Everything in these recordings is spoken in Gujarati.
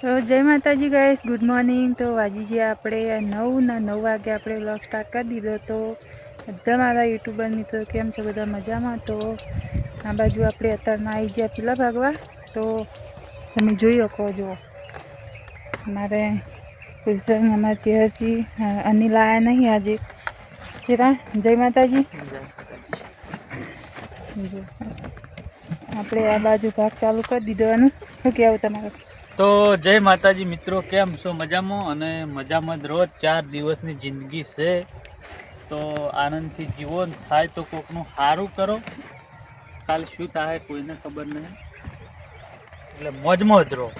તો જય માતાજી ગાઈસ ગુડ મોર્નિંગ તો વાજી જે આપણે નવના નવ વાગે આપણે વ્લોગ સ્ટાર્ટ કરી દીધો તો બધા મારા યુટ્યુબર મિત્રો કેમ છે? બધા મજામાં? તો આ બાજુ આપણે અત્યારમાં આવી ગયા પેલા ભાગવા. તો તમે જોઈ શકો જો મારે કુલસન અમારા ચેહરજી અનિલ આવ્યા નહીં આજે. ચેરા, જય માતાજી. આપણે આ બાજુ ભાગ ચાલુ કરી દીધો એનું શું કહેવું તમારું? તો જય માતાજી મિત્રો કેમ છો? મજામાં? અને મજામાં રોજ ચાર દિવસની જિંદગી છે. તો આનંદથી જીવો થાય તો કોકનું સારું કરો. કાલ શું થાય કોઈને ખબર નહીં. એટલે મોજમાં જ રહો.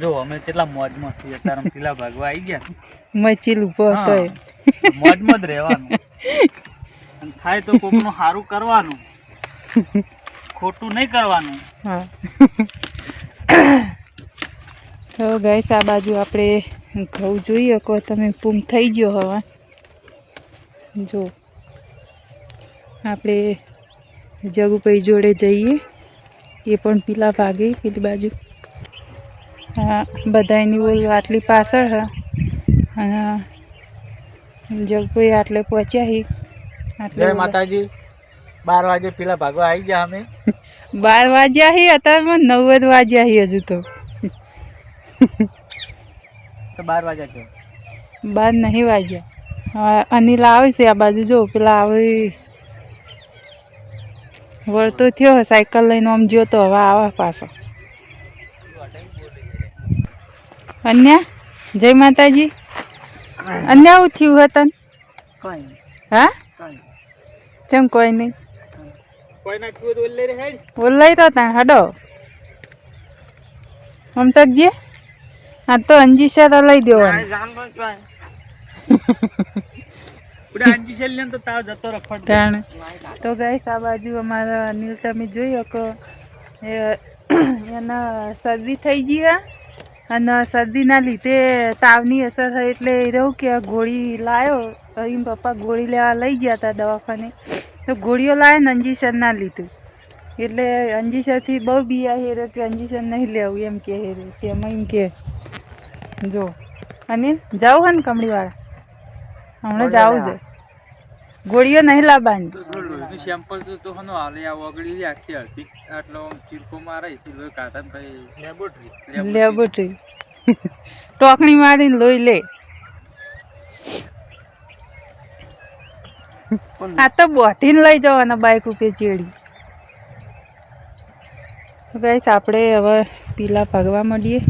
જો અમે કેટલા મોજમાં છીએ. અત્યારે પેલા ભાગવા આવી ગયા. મચીલ ઊભો હતો. મોજમાં જ રહેવાનું. અને થાય તો કોકનું સારું કરવાનું. ખોટું નહીં કરવાનું. હા. તો ગઈસ આ બાજુ આપણે ઘઉં જોઈએ. કહો તમે પૂમ થઈ ગયો હવે. જો. આપણે જગુભાઈ જોડે જઈએ. એ પણ પીલા ભાગે પેલી બાજુ. હા બધાની ઓલ આટલી પાછળ હા. જગભાઈ આટલે પહોંચ્યા હી. આટલે જય માતાજી. બાર વાગે પેલા ભાગવા આવી ગયા અમે. બાર વાગ્યા હી અત્યારમાં નવ જ વાગ્યા હી હજુ તો. તો બાર વાગ્યા ગયો બાર નહીં વાગ્યા. અનિલ આવે છે આ બાજુ. જો પેલા આવે વળતો થયો સાયકલ લઈને આમ જ્યો તો હવે આવે પાછો. અન્યા જય માતાજી. અન્યા આવું થયું હતું હા? ચમ કોઈ નહીં? ઓલાઈ તો લઈ હેડ. બોલાઈ તો તા હડો મમતકજી હા તો અંજીસા તો લઈ દેવાનું. તો ગાઈસ આ બાજુ અમારા અનિલ તમે જોઈ શકો. એના શરદી થઈ ગયા અને શરદીના લીધે તાવની અસર થઈ એટલે એ રહ્યું કે ગોળી લાવ્યો અહીં પપ્પા ગોળી લેવા લઈ ગયા હતા દવાખાને. તો ગોળીઓ લાવે ને અંજીસર ના લીધું. એટલે અંજીસરથી બહુ બિયા હેરો કે અંજીસર નહીં લેવું એમ કે હેરો તેમાં એમ કે જો. અનિલ જાવું હે ને કમળીવાળા? હમણાં જાવું છે. ગોળીઓ નહીં લાવવાની. સેમ્પલ તો તો હનો હાલે આ ઓગળી લે આખી હતી આટલો ચીરકો મારે થી લોહી કાઢા ભાઈ લેબોરેટરી લેબોરેટરી ટોકણી મારીને લોહી લે. આ તો બોટીને લઈ જવાના બાઇક ઉપર ચેડી. ગાઈસ આપણે હવે પીલા ભાગવા મળીએ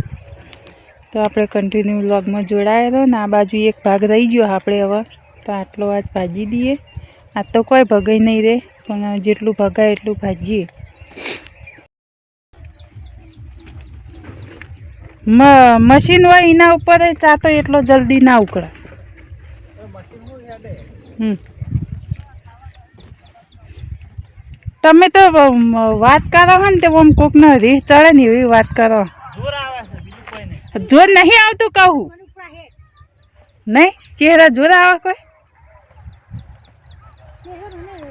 તો આપણે કન્ટિન્યુ વ્લોગમાં જોડાયેલો ને આ બાજુ એક ભાગ રહી ગયો આપણે હવે. તો આટલો આજ ભાજી દઈએ. આ તો કોઈ ભગાઈ નહીં રહે પણ જેટલું ભગાય એટલું ભાજીએ. મશીન હોય એના ઉપર જ ચા તો એટલો જલ્દી ના ઉકળે. તમે તો વાત કરો હો ને તે આમ કોકનો રીહ ચડે ને એવી વાત કરો. કોઈ નહીં જોર નહીં આવતું કહું. નહીં? ચહેરા જોર આવે કોઈ?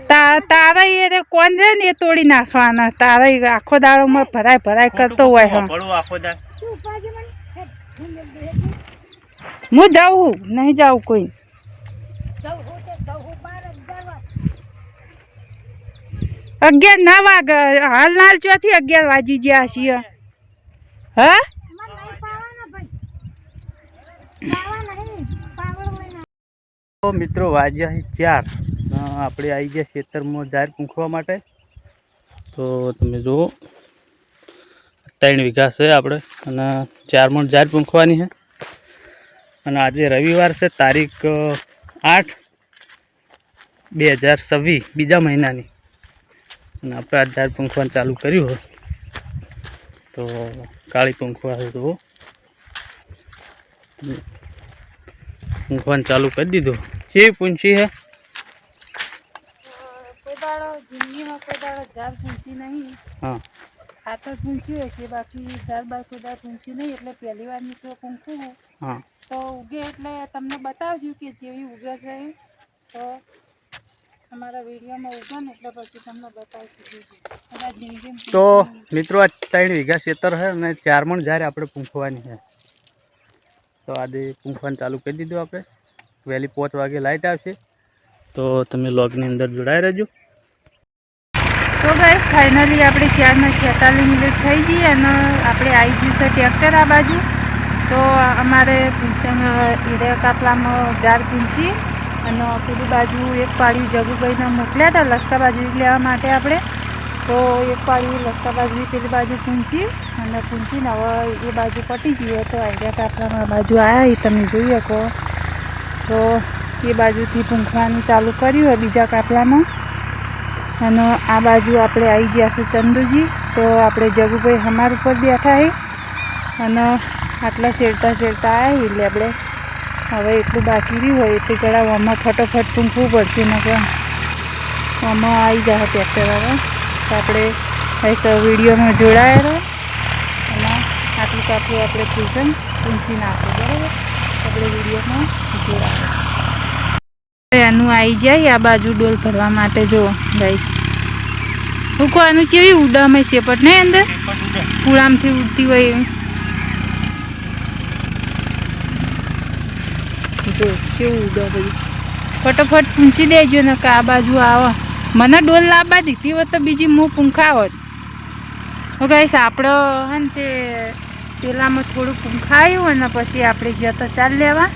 તારા એ કોણ છે ને એ તોડી નાખવાના? તારા આખો દાડોમાં ભરાય ભરાય કરતો હોય હા. હું જાઉં નહીં જાઉં કોઈ. અગિયાર ના વાગ હાલ નાલ ચોથી અગિયાર વાજી ગયા છીએ. હા તો મિત્રો, વાગ્યા ચાર. આપણે આવી ગયા ખેતરમાં જાહેર પૂંખવા માટે. તો તમે જુઓ, ત્રણ વીઘા છે આપણે, અને ચાર મણ જાહેર પૂંખવાની છે. અને આજે રવિવાર છે, તારીખ આઠ બે હજાર છવ્વીસ, બીજા મહિનાની. અને આપણે આ જાહેર પૂંખવાનું ચાલુ કર્યું હોય. તો કાળી પૂંખવા છે જુઓ પૂંખવાનું ચાલુ કરી દીધો. શી પૂંછી હે? પૂંછી હા. ખાતર પૂંચ્યું હશે બાકી ચાર બાર દાડો પૂંછી નહીં એટલે પહેલી વાર મિત્રો પૂંખું હા. તો ઉગે એટલે તમને બતાવશું કે જેવી ઉગે છે તો અમારા વિડીયોમાં ઉગે ને એટલે પછી તમને આ તો મિત્રો આ ત્રણ વીઘા ખેતર છે અને ચાર મણ જ્યારે આપણે પૂંખવાની છે તો આજે પૂંખવાનું ચાલુ કરી દીધું આપણે. વહેલી પાંચ વાગે લાઇટ આવશે. તો તમે લોગની અંદર જોડાઈ રહેજો. તો ગાઈસ ફાઇનલી આપણે ચારના છેતાલીસ મિનિટ થઈ ગઈ અને આપણે આવી ગયું છે ટ્રેક્ટર આ બાજુ. તો અમારે હીરે કાપલામાં જાર પીંછી અને પેલી બાજુ એક પાડી જગુભાઈને મોકલ્યા હતા લસ્તા બાજુ લેવા માટે આપણે. તો એક પાળી લસ્તા બાજુ પેલી બાજુ પૂંછી અને પૂંછીને હવે એ બાજુ પટી ગયું તો આઈડિયા કાપડામાં બાજુ આવ્યા એ તમે જોઈ શકો. તો એ બાજુથી પૂંખવાનું ચાલુ કર્યું હોય બીજા કાપલામાં અને આ બાજુ આપણે આવી ગયા છે ચંદુજી. તો આપણે જગુભાઈ હમાર ઉપર બેઠા છે અને આટલા શેરતા શેરતા આવ્યા એટલે આપણે હવે એટલું બાકી રહ્યું હોય એટલે ગળા આમાં ફટોફટ પૂંખવું પડશે નકર આમાં આવી જાય ટ્રેક્ટર હવે. આપણે વિડીયોમાં જોડાયેલો આટલું કાપી આપણે પૂછન પૂંછી નાખવું બરાબર? આપણે વિડીયોમાં જોડાયેલો એનું આવી જાય આ બાજુ ડોલ ભરવા માટે જો ગાઈસ હું આનું કેવી ઉડામે શેપટ ને અંદર? કુળામથી ઉડતી હોય એવી. જો કેવું ઉડા બધું ફટોફટ પૂંછી દેજો ને કે આ બાજુ આવો. મને ડોલ લાવવા દીધી હોત તો બીજી મું પૂંખા હોત તો ગાઈશ આપણો હે ને તે પેલામાં થોડું પૂંખાયું અને પછી આપણે જ્યાં તો ચાલ લેવા.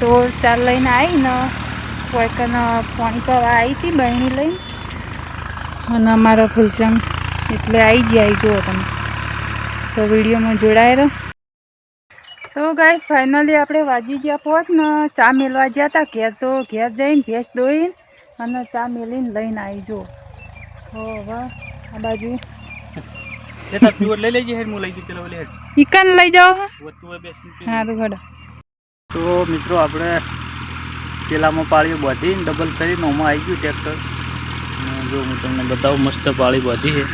તો ચાલ લઈને આવીને કોઈકને પાણી પીવા આવી હતી, બહેણી લઈને. અને અમારો ફૂલચંગ એટલે આવી જાય જુઓ તમે. તો વિડીયોમાં જોડાયેલો. તો ગાઈસ ફાઇનલી આપણે વાજી ગયા પહોંચ ને ચા મેળવા ગયા હતા ઘેર તો ઘેર જઈને ભેંસ દોઈને અને ચા મેલીને લઈને આવી જુઓ. હો હવે આ બાજુ. લઈ લેજે હેડ, હું લઈ જઈ પેલા હેડ. ઈકન લઈ જાઓ હા. તો ઘડો તો મિત્રો આપણે પેલામાં પાળીઓ બાંધી ડબલ કરીને ઓમાં આવી ગયું ટ્રેક્ટર જો હું તમને બતાવું મસ્ત પાળી બાંધી છે.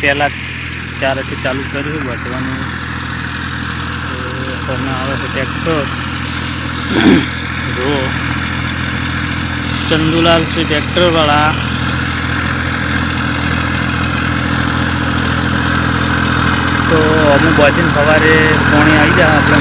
પહેલાં ચારેથી ચાલુ કર્યું બાંધવાનું. તમે આવે છે ટ્રેક્ટર જો. ચંદુલાલ છે ટ્રેક્ટરવાળા તો અમુક બાજુને સવારે પોણી આવી જાય આપણે